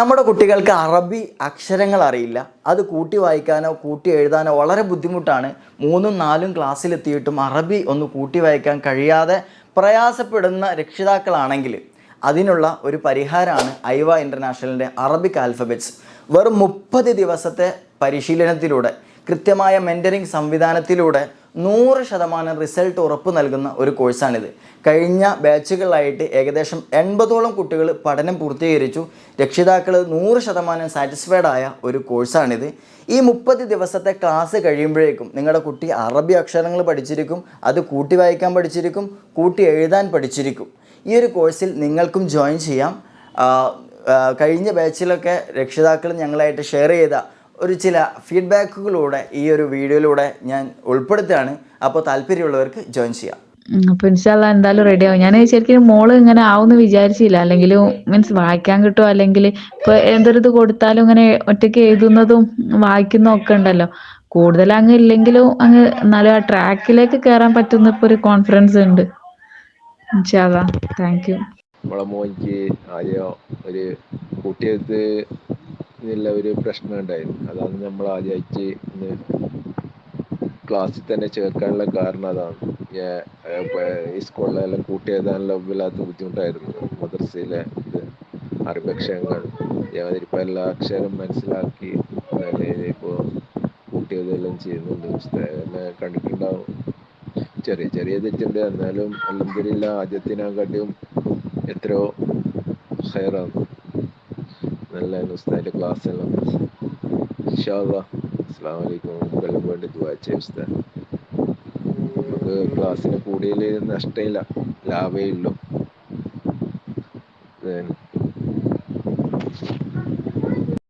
നമ്മുടെ കുട്ടികൾക്ക് അറബി അക്ഷരങ്ങൾ അറിയില്ല. അത് കൂട്ടി വായിക്കാനോ കൂട്ടി എഴുതാനോ വളരെ ബുദ്ധിമുട്ടാണ്. മൂന്നും നാലും ക്ലാസ്സിലെത്തിയിട്ടും അറബി ഒന്ന് കൂട്ടി വായിക്കാൻ കഴിയാതെ പ്രയാസപ്പെടുന്ന രക്ഷിതാക്കളാണെങ്കിൽ അതിനുള്ള ഒരു പരിഹാരമാണ് ഐവ ഇന്റർനാഷണലിന്റെ അറബിക് ആൽഫബറ്റ്സ്. വെറും മുപ്പത് ദിവസത്തെ പരിശീലനത്തിലൂടെ കൃത്യമായ മെന്ററിങ് സംവിധാനത്തിലൂടെ നൂറ് ശതമാനം റിസൾട്ട് ഉറപ്പ് നൽകുന്ന ഒരു കോഴ്സാണിത്. കഴിഞ്ഞ ബാച്ചുകളായിട്ട് ഏകദേശം എൺപതോളം കുട്ടികൾ പഠനം പൂർത്തീകരിച്ചു. രക്ഷിതാക്കൾ നൂറ് ശതമാനം സാറ്റിസ്ഫൈഡ് ആയ ഒരു കോഴ്സാണിത്. ഈ മുപ്പത് ദിവസത്തെ ക്ലാസ് കഴിയുമ്പോഴേക്കും നിങ്ങളുടെ കുട്ടി അറബി അക്ഷരങ്ങൾ പഠിച്ചിരിക്കും അത് കൂട്ടി വായിക്കാൻ പഠിച്ചിരിക്കും കൂട്ടി എഴുതാൻ പഠിച്ചിരിക്കും. ഈ ഒരു കോഴ്സിൽ നിങ്ങൾക്കും ജോയിൻ ചെയ്യാം. കഴിഞ്ഞ ബാച്ചിലൊക്കെ രക്ഷിതാക്കൾ ഞങ്ങളായിട്ട് ഷെയർ ചെയ്ത ഒരു ചില ഫീഡ്ബാക്കുകളിലൂടെ ഈ ഒരു വീഡിയോയിലൂടെ ഞാൻ ഉൾപ്പെടുത്തുകയാണ്. അപ്പോൾ താല്പര്യമുള്ളവർക്ക് ജോയിൻ ചെയ്യാം. അപ്പൊ ഇൻഷാല്ല എന്തായാലും റെഡി ആവും. ഞാൻ ശരിക്കും മോൾ ഇങ്ങനെ ആവുമെന്ന് വിചാരിച്ചില്ല. അല്ലെങ്കിൽ മീൻസ് വായിക്കാൻ കിട്ടുമോ അല്ലെങ്കിൽ ഇപ്പൊ എന്തൊരു ഇത് കൊടുത്താലും ഇങ്ങനെ ഒറ്റയ്ക്ക് എഴുതുന്നതും വായിക്കുന്നതും ഒക്കെ ഉണ്ടല്ലോ. കൂടുതൽ അങ്ങ് ഇല്ലെങ്കിലും അങ്ങ് എന്നാലും ആ ട്രാക്കിലേക്ക് കയറാൻ പറ്റുന്ന ഇപ്പൊ ഒരു കോൺഫിഡൻസ് ഉണ്ട്. ഇൻഷാല്ല താങ്ക് യു നമ്മളെ മോനിക്ക് ആദ്യം ഒരു കൂട്ടിയെടുത്ത് എന്നുള്ള ഒരു പ്രശ്നം ഉണ്ടായിരുന്നു. അതാണ് നമ്മൾ ആദ്യമായിട്ട് ക്ലാസ്സിൽ തന്നെ ചേർക്കാനുള്ള കാരണം അതാണ്. ഈ സ്കൂളിലെല്ലാം കൂട്ടിയെഴുതാനുള്ള വല്ലാത്ത ബുദ്ധിമുട്ടായിരുന്നു. മദ്രസയിലെ ഇത് അറബക്ഷരങ്ങൾ ഞാനിപ്പോൾ എല്ലാ അക്ഷരം മനസ്സിലാക്കി ഇപ്പോൾ കൂട്ടിയതെല്ലാം ചെയ്യുന്നുണ്ട്. ഉസ്താദ് എന്നെ കണ്ടിട്ടുണ്ടാവും. ചെറിയ ചെറിയ തെറ്റുണ്ട്. എന്നാലും അലഹദില്ല ആദ്യത്തിനെക്കാട്ടിയും എത്രയോ ഹയറാണ് നല്ല ഉസ്താദിന്റെ ക്ലാസ് എല്ലാം ഇൻഷാല്ലാ അസ്സാം വലൈക്കും വെള്ളം വേണ്ടി ദുവാ ചെയ്യും ഉസ്താദ്. നമുക്ക് ക്ലാസ്സിന് കൂടിയതിൽ നഷ്ടമില്ല ലാഭേ ഉള്ളൂ.